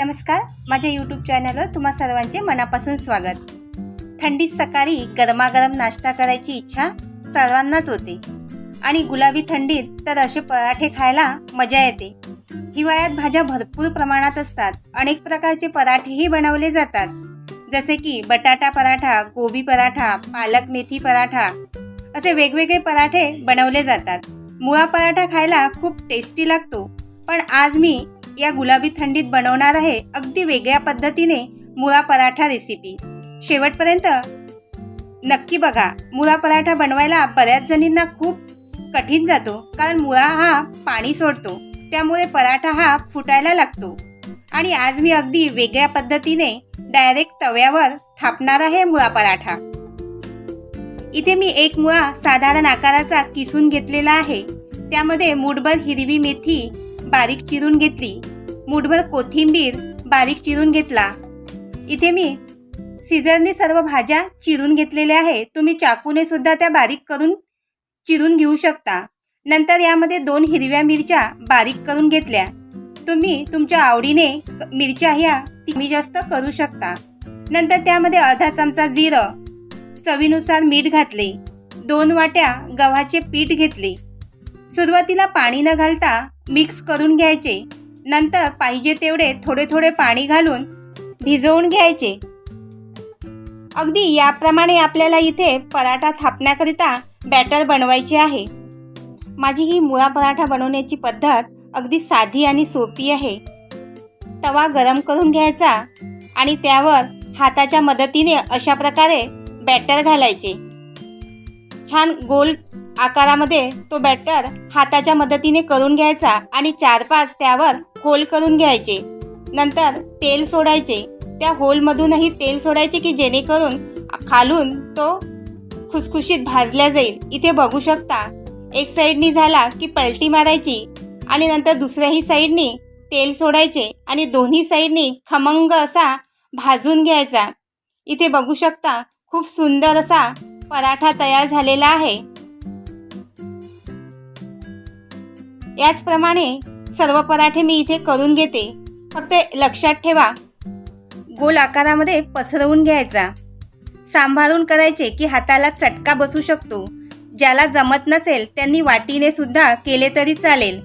नमस्कार माझ्या यूट्यूब चॅनलवर तुम्हा सर्वांचे मनापासून स्वागत. थंडीत सकाळी गरमागरम नाश्ता करायची इच्छा सर्वांनाच होते. आणि गुलाबी थंडीत तर असे पराठे खायला मजा येते. हिवाळ्यात भाज्या भरपूर प्रमाणात असतात. अनेक प्रकारचे पराठेही बनवले जातात. जसे की बटाटा पराठा गोबी पराठा पालक मेथी पराठा असे वेगवेगळे पराठे बनवले जातात. मुळा पराठा खायला खूप टेस्टी लागतो. पण आज मी या गुलाबी थंडीत बनवणार आहे अगदी वेगळ्या पद्धतीने मुळा पराठा रेसिपी शेवटपर्यंत नक्की बघा मुळा पराठा बनवायला बऱ्याच जणींना खूप कठीण जातो कारण मुळा हा पाणी सोडतो त्यामुळे पराठा हा फुटायला लागतो. आणि आज मी अगदी वेगळ्या पद्धतीने डायरेक्ट तव्यावर थापणार आहे मुळा पराठा. इथे मी एक मुळा साधारण आकाराचा किसून घेतलेला आहे. त्यामध्ये मुठभर हिरवी मेथी बारीक चिरून घेतली. मुठभर कोथिंबीर बारीक चिरून घेतला. इथे मी सीझरने सर्व भाज्या चिरून घेतलेल्या आहे तुम्ही चाकूने सुद्धा त्या बारीक करून चिरून घेऊ शकता. नंतर यामध्ये दोन हिरव्या मिरच्या बारीक करून घेतल्या. तुम्ही तुमच्या आवडीने मिरच्या ह्या कमी जास्त करू शकता. नंतर त्यामध्ये अर्धा चमचा जिरं चवीनुसार मीठ घातले. दोन वाट्या गव्हाचे पीठ घेतले. सुरुवातीला पाणी न घालता मिक्स करून घ्यायचे. नंतर पाहिजे तेवढे थोडे थोडे पाणी घालून भिजवून घ्यायचे. अगदी याप्रमाणे आपल्याला इथे पराठा थापण्याकरिता बॅटर बनवायचे आहे. माझी ही मुळा पराठा बनवण्याची पद्धत अगदी साधी आणि सोपी आहे. तवा गरम करून घ्यायचा आणि त्यावर हाताच्या मदतीने अशा प्रकारे बॅटर घालायचे. छान गोल आकारामध्ये तो बॅटर हाताच्या मदतीने करून घ्यायचा आणि चार पाच त्यावर होल करून घ्यायचे. नंतर तेल सोडायचे. त्या होलमधूनही तेल सोडायचे की जेणेकरून खालून तो खुसखुशीत भाजल्या जाईल. इथे बघू शकता एक साईडनी झाला की पलटी मारायची आणि नंतर दुसऱ्याही साईडनी तेल सोडायचे आणि दोन्ही साईडनी खमंग असा भाजून घ्यायचा. इथे बघू शकता खूप सुंदर असा पराठा तयार झालेला आहे. याचप्रमाणे सर्व पराठे मी इथे करून घेते. फक्त लक्षात ठेवा. गोल आकारामध्ये पसरवून घ्यायचा. सांभाळून करायचे की हाताला चटका बसू शकतो. ज्याला जमत नसेल त्यांनी वाटीने सुद्धा केले तरी चालेल.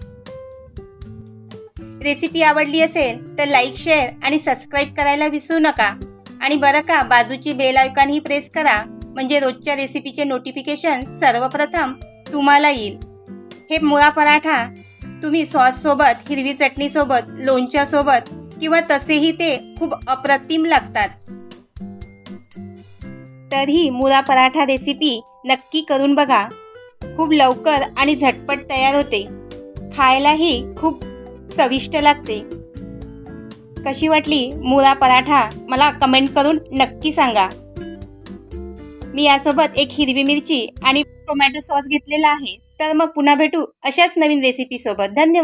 रेसिपी आवडली असेल तर लाईक शेअर आणि सबस्क्राईब करायला विसरू नका. आणि बरं का बाजूची बेल आयकॉन ही प्रेस करा. म्हणजे रोजच्या रेसिपीचे नोटिफिकेशन सर्वप्रथम तुम्हाला येईल. हे मुळा पराठा तुम्ही सॉस सोबत हिरवी चटणी सोबत लोणच्या सोबत किंवा तसेही ते खूप अप्रतिम लागतात. तर ही मुळा पराठा रेसिपी नक्की करून बघा. खूप लवकर आणि झटपट तयार होते. खायलाही खूप चविष्ट लागते. कशी वाटली मुळा पराठा? मला कमेंट करून नक्की सांगा. मी यासोबत एक हिरवी मिरची आणि टोमॅटो सॉस घेतलेला आहे. तर मग पुन्हा भेटू अशाच नवीन रेसिपीसोबत धन्यवाद.